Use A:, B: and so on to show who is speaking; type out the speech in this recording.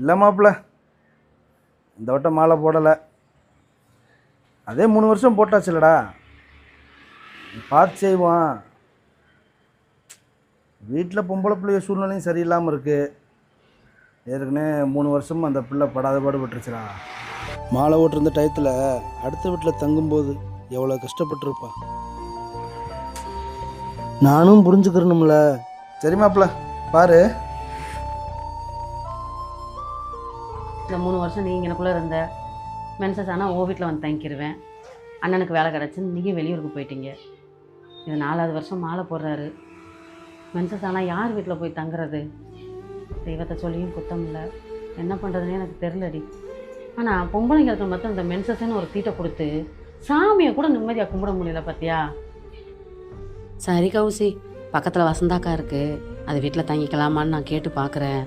A: இல்லை மாப்பிள்ள இந்த வட்டம் மாலை போடலை. அதே மூணு வருஷம் போட்டாச்சுலடா பார்த்து செய்வான். வீட்டில் பொம்பளை பிள்ளைய சூழ்நிலையும் சரியில்லாமல் இருக்குது ஏற்கனவே மூணு வருஷம் அந்த பிள்ளை படாத பாடுபட்டுருச்சுடா. மாலை ஓட்டிருந்த டயத்தில் அடுத்த வீட்டில் தங்கும்போது எவ்வளோ கஷ்டப்பட்டிருப்பா. நானும் புரிஞ்சுக்கிறணும்ல. சரி மாப்பிள்ள பாரு.
B: இந்த மூணு வருஷம் நீ இங்கனக்குள்ளே இருந்த மென்சஸ் ஆனால் ஓ வீட்டில் வந்து தங்கிடுவேன் அண்ணனுக்கு வேலை கிடச்சின்னு நீங்கள் வெளியூருக்கு போயிட்டீங்க. இது நாலாவது வருஷம் மாலை போடுறாரு. மென்சஸ் ஆனால் யார் வீட்டில் போய் தங்குறது? தெய்வத்தை சொல்லியும் குத்தம் இல்லை. என்ன பண்ணுறதுனே எனக்கு தெரிலடி ஆனால் பொம்பளைங்களுக்கு மட்டும் இந்த மென்சஸ்ன்னு ஒரு தீட்டை கொடுத்து சாமியை கூட நிம்மதியாக கும்பிட முடியல பார்த்தியா சரி கௌசி பக்கத்தில் வசந்தாக்கா இருக்குது அது வீட்டில் தங்கிக்கலாமான்னு நான் கேட்டு பார்க்குறேன்